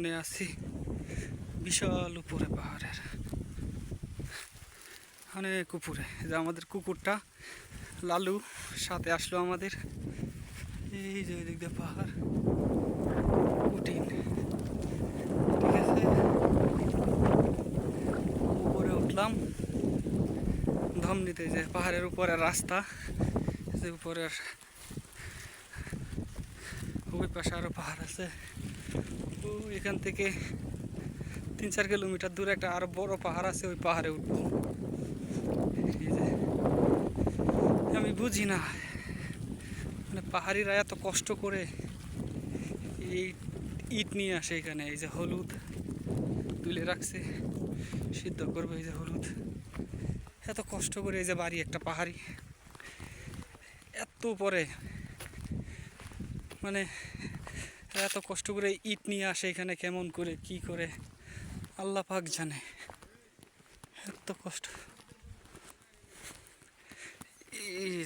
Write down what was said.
ওখানে আছি। বিশাল উপরে পাহাড়ের। অনেক উপরে। যে আমাদের কুকুরটা, লালু, সাথে আসলো আমাদের। এই যে ওই দিক দিয়ে পাহাড়। কঠিন। ঠিক আছে? উপরে উঠলাম। ধমনিতে যে পাহাড়ের উপরে রাস্তা, যে উপরের ওই পাশে আরও পাহাড় আছে। এখান থেকে তিন চার কিলোমিটার দূরে একটা আরও বড় পাহাড় আছে, ওই পাহাড়ে উঠবো। আমি বুঝি না। মানে পাহাড়িরা এত কষ্ট করে এই ইট নিয়ে আসে এখানে, এই যে হলুদ তুলে রাখছে, সিদ্ধ করবে এই যে হলুদ। এত কষ্ট করে এই যে বাড়ি, একটা পাহাড়ি। এত পরে মানে এত কষ্ট করে ইট নিয়ে আসে এখানে কেমন করে, কি করে? আল্লাহ পাক জানে। এত কষ্ট। এই